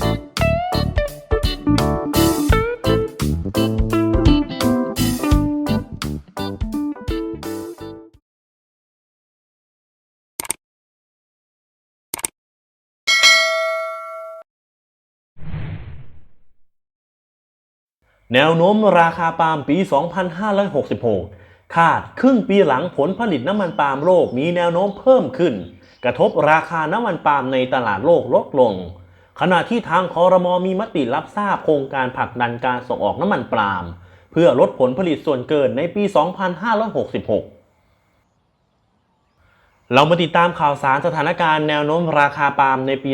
แนวโน้มราคาปาล์มปี 2566 คาดครึ่งปีหลังผลผลิตน้ำมันปาล์มโลกมีแนวโน้มเพิ่มขึ้น กระทบราคาน้ำมันปาล์มในตลาดโลกลดลง ขณะที่ทางคอรมอมีมติรับทราบโครงการผลักดันการส่งออกน้ำมันปาล์มเพื่อลดผลผลิตส่วนเกินในปี 2566 เรามาติดตามข่าวสารสถานการณ์แนวโน้มราคาปาล์มในปี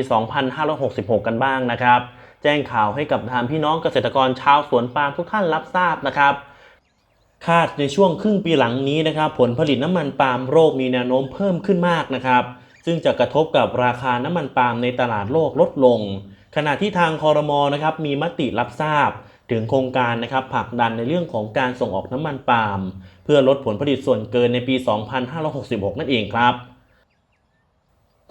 2566 กันบ้างนะครับ แจ้งข่าวให้กับทางพี่น้องเกษตรกรชาวสวนปาล์มทุกท่านรับทราบนะครับ คาดในช่วงครึ่งปีหลังนี้นะครับ ผลผลิตน้ำมันปาล์มโลกมีแนวโน้มเพิ่มขึ้นมากนะครับ ซึ่งจะกระทบกับราคาน้ำมันปาล์มในตลาดโลกลดลง ขณะที่ทางคอรมอนะครับมีมติรับทราบ ถึงโครงการนะครับผลักดันในเรื่องของการส่งออกน้ำมันปาล์มเพื่อลดผลผลิตส่วนเกินในปี 2566 นั่นเองครับ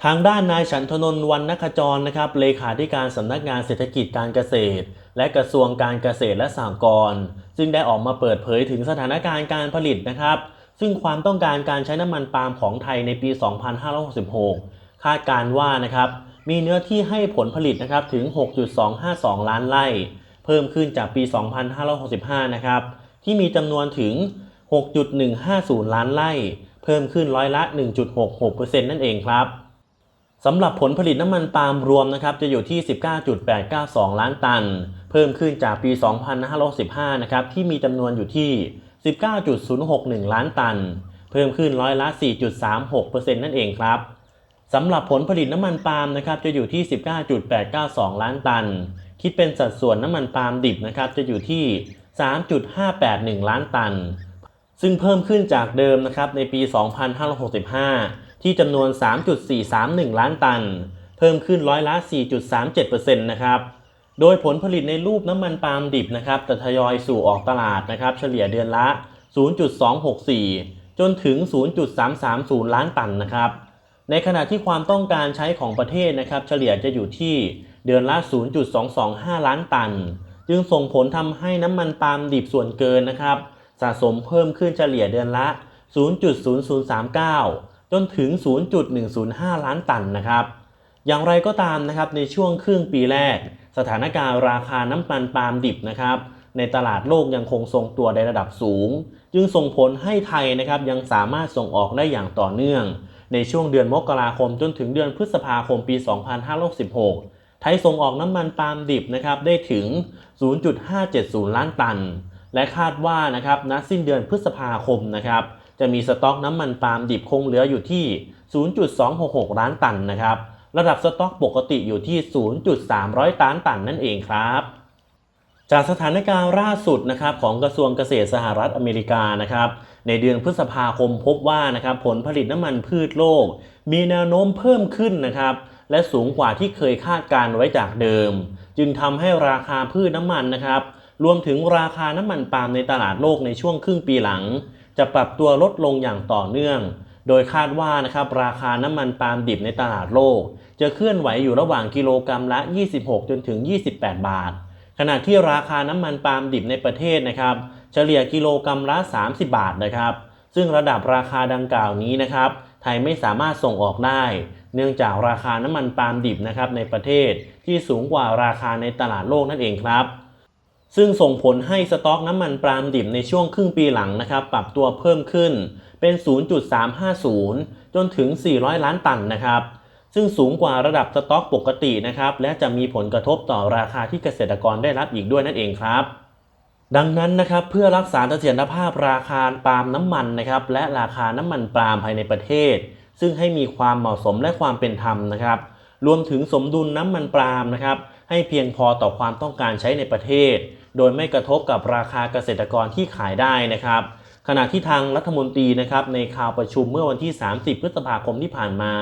ทางด้านนายฉันทนนท์วันนคจรนะครับเลขาธิการสำนักงานเศรษฐกิจการเกษตร และกระทรวงการเกษตรและสหกรณ์ซึ่งได้ออกมาเปิดเผยถึงสถานการณ์การผลิตนะครับ ซึ่งความต้องการการใช้น้ำมันปาล์มของไทยในปี 2566 คาดการว่านะครับมีเนื้อที่ให้ผลผลิตนะครับถึง 6.252 ล้านไร่ เพิ่มขึ้นจากปี 2565 นะครับที่มีจำนวนถึง 6.150 ล้านไร่ เพิ่มขึ้นร้อยละ 1.66%นั่นเองครับสำหรับผลผลิตน้ำมันปาล์มรวมนะครับจะอยู่ที่ 19.892 ล้านตัน เพิ่มขึ้นจากปี 2565นะครับที่มีจำนวนอยู่ที่ 19.061 ล้านตัน เพิ่มขึ้นร้อยละ 4.36%นั่นเองครับสำหรับผลผลิตน้ำมันปาล์มนะครับจะอยู่ที่ 19.892 ล้านตัน คิดเป็นสัดส่วนน้ำมันปาล์มดิบนะครับจะอยู่ที่ 3.581 ล้านตัน ซึ่งเพิ่มขึ้นจากเดิมนะครับในปี 2565 ที่จำนวน 3.431 ล้านตัน เพิ่มขึ้นร้อยละ 4.37%นะครับ โดยผลผลิตในรูปน้ำมันปาล์มดิบนะครับจะทยอยสู่ออกตลาดนะครับเฉลี่ยเดือนละ 0.264 จนถึง 0.330 ล้านตันนะครับ ในขณะที่ความต้องการใช้ของประเทศนะครับ เฉลี่ยจะอยู่ที่เดือนละ 0.225 ล้านตัน จึงส่งผลทำให้น้ำมันปาล์มดิบส่วนเกินนะครับ สะสมเพิ่มขึ้นเฉลี่ยเดือนละ 0.0039 จนถึง 0.105 ล้านตันนะครับ อย่างไรก็ตามนะครับในช่วงครึ่งปีแรก สถานการณ์ราคาน้ำมันปาล์มดิบนะครับ ในตลาดโลกยังคงทรงตัวในระดับสูง จึงส่งผลให้ไทยนะครับยังสามารถส่งออกได้อย่างต่อเนื่อง ในช่วงเดือนมกราคมจนถึงเดือนพฤษภาคมปี 2566 ไทยส่งออกน้ำมันปาล์มดิบนะครับได้ถึง 0.570 ล้านตัน และคาดว่านะครับณสิ้นเดือนพฤษภาคมนะครับจะมีสต็อกน้ำมันปาล์มดิบคงเหลืออยู่ที่ 0.266 ล้านตันนะครับ ระดับสต็อกปกติอยู่ที่ 0.300ล้านตันนั่นเองครับจากสถานการณ์ล่าสุดนะครับของกระทรวงเกษตรสหรัฐอเมริกานะครับในเดือนพฤษภาคมพบว่านะครับผลผลิตน้ำมันพืชโลก มีแนวโน้มเพิ่มขึ้นนะครับและสูงกว่าที่เคยคาดการไว้จากเดิม จึงทำให้ราคาพืชน้ำมันนะครับรวมถึงราคาน้ำมันปาล์มในตลาดโลกในช่วงครึ่งปีหลัง จะปรับตัวลดลงอย่างต่อเนื่อง โดยคาดว่านะครับราคาน้ำมันปาล์มดิบในตลาดโลก จะเคลื่อนไหวอยู่ระหว่างกิโลกรัมละ 26 จนถึง 28 บาท ขณะที่ราคาน้ำมันปาล์มดิบในประเทศนะครับเฉลี่ยกิโลกรัมละ 30 บาทนะครับ ซึ่งระดับราคาดังกล่าวนี้นะครับไทยไม่สามารถส่งออกได้ เนื่องจากราคาน้ำมันปาล์มดิบนะครับในประเทศที่สูงกว่าราคาในตลาดโลกนั่นเองครับ ซึ่งส่งผลให้สต็อกน้ำมันปาล์มดิบในช่วงครึ่งปีหลังนะครับปรับตัวเพิ่มขึ้นเป็น 0.350 จนถึง 400 ล้านตันนะครับ ซึ่งสูงกว่าระดับสต็อกปกตินะครับและจะมีผลกระทบต่อราคาที่เกษตรกรได้รับอีกด้วยนั่นเองครับดังนั้นนะครับเพื่อรักษาเสถียรภาพราคาปาล์มน้ำมันนะครับและราคาน้ำมันปาล์มภายในประเทศ ซึ่งให้มีความเหมาะสมและความเป็นธรรมนะครับ รวมถึงสมดุลน้ำมันปาล์มนะครับให้เพียงพอต่อความต้องการใช้ในประเทศ โดยไม่กระทบกับราคาเกษตรกรที่ขายได้นะครับ ขณะที่ทางรัฐมนตรีนะครับในข่าวประชุมเมื่อวันที่ 30 พฤษภาคมที่ผ่านมา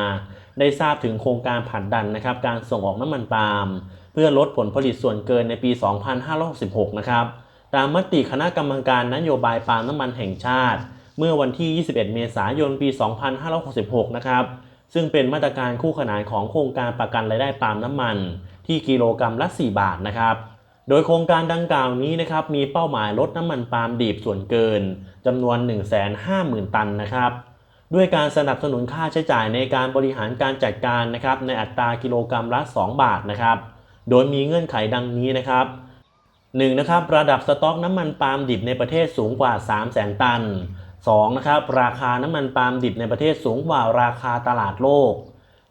ได้ทราบถึงโครงการผลักดันนะครับการส่งออกน้ำมันปาล์มเพื่อลดผลผลิตส่วนเกินในปี 2566 นะครับตามมติคณะกรรมการนโยบายปาล์มน้ำมันแห่งชาติ เมื่อวันที่ 21 เมษายน ปี 2566 นะครับซึ่งเป็นมาตรการคู่ขนานของโครงการประกันรายได้ปาล์มน้ำมัน ที่ที่กิโลกรรัมละ 4 บาทนะครับ โดยโครงการดังกล่าวนี้นะครับมีเป้าหมายลดน้ำมันปาล์มดิบส่วนเกินจำนวน 150,000 ตันนะครับ ด้วยการสนับสนุนค่าใช้จ่ายในการบริหารการจัดการนะครับในอัตรากิโลกรรัมละ 2 บาทนะครับ โดยมีเงื่อนไขดังนี้นะครับ 1. นะครับระดับสต็อกน้ำมันปาล์มดิบในประเทศสูงกว่า 3 0 0 0 0 0 ตัน 2. นะครับราคาน้ำมันปาล์มดิบในประเทศสูงกว่าราคาตลาดโลก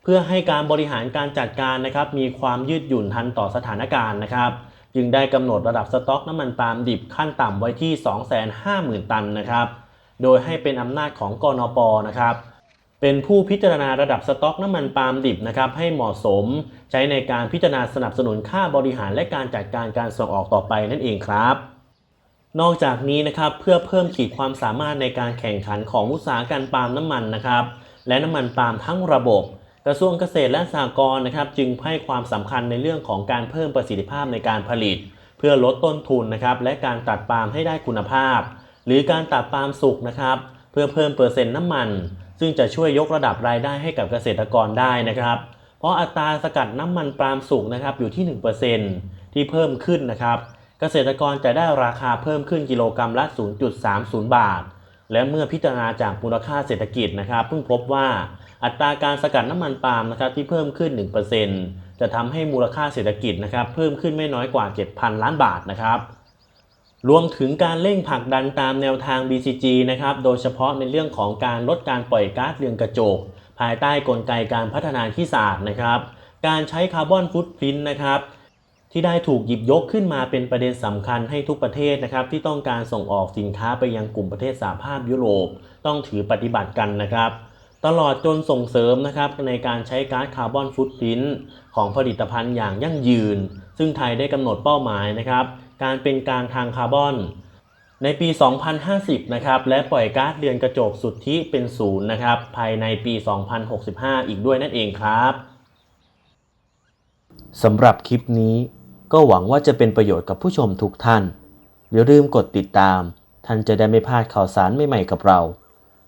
เพื่อให้การบริหารการจัดการนะครับมีความยืดหยุ่นทันต่อสถานการณ์นะครับ จึงได้กำหนดระดับสต็อกน้ำมันปาล์มดิบขั้นต่ำไว้ที่ 250,000 ตันนะครับ โดยให้เป็นอำนาจของกนปนะครับ เป็นผู้พิจารณาระดับสต็อกน้ำมันปาล์มดิบนะครับให้เหมาะสม ใช้ในการพิจารณาสนับสนุนค่าบริหารและการจัดการการส่งออกต่อไปนั่นเองครับนอกจากนี้นะครับเพื่อเพิ่มขีดความสามารถในการแข่งขันของอุตสาหกรรมปาล์มน้ำมันนะครับ และน้ำมันปาล์มทั้งระบบ กระทรวงเกษตรและสหกรณ์นะครับจึงให้ความสำคัญในเรื่องของการเพิ่มประสิทธิภาพในการผลิต เพื่อลดต้นทุนนะครับและการตัดปาล์มให้ได้คุณภาพ หรือการตัดปาล์มสุกนะครับเพื่อเพิ่มเปอร์เซ็นต์น้ำมัน ซึ่งจะช่วยยกระดับรายได้ให้กับเกษตรกรได้นะครับ เพราะอัตราสกัดน้ำมันปาล์มสุกนะครับอยู่ที่ 1%ที่เพิ่มขึ้นนะครับ เกษตรกรจะได้ราคาเพิ่มขึ้นกิโลกรรัมละ 0.30 บาท และเมื่อพิจารณาจากมูลค่าเศรษฐกิจนะครับเพิ่งพบว่า อัตราการสกัดน้ำมันปาล์มนะครับที่เพิ่มขึ้น 1%จะทำให้มูลค่าเศรษฐกิจนะครับเพิ่มขึ้นไม่น้อยกว่า 7,000 ล้านบาทนะครับรวมถึงการเร่งผลักดันตามแนวทาง BCG นะครับ โดยเฉพาะในเรื่องของการลดการปล่อยก๊าซเรือนกระจก ภายใต้กลไกการพัฒนาที่สะอาดนะครับ การใช้คาร์บอนฟุตพิ้นนะครับ ที่ได้ถูกหยิบยกขึ้นมาเป็นประเด็นสำคัญให้ทุกประเทศนะครับ ที่ต้องการส่งออกสินค้าไปยังกลุ่มประเทศสหภาพยุโรป ต้องถือปฏิบัติกันนะครับ ตลอดจนส่งเสริมนะครับในการใช้ก๊าซคาร์บอนฟุตพิ้นของผลิตภัณฑ์อย่างยั่งยืน ซึ่งไทยได้กำหนดเป้าหมายนะครับ การเป็นกลางทางคาร์บอน ในปี 2050 นะครับและปล่อยก๊าซเรือนกระจกสุทธิเป็นศูนย์นะครับภายในปี 2065 อีกด้วยนั่นเองครับสำหรับคลิปนี้ก็หวังว่าจะเป็นประโยชน์กับผู้ชมทุกท่าน อย่าลืมกดติดตาม ท่านจะได้ไม่พลาดข่าวสารใหม่ๆกับเรา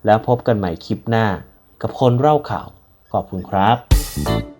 แล้วพบกันใหม่คลิปหน้า กับคนเล่าข่าว ขอบคุณครับ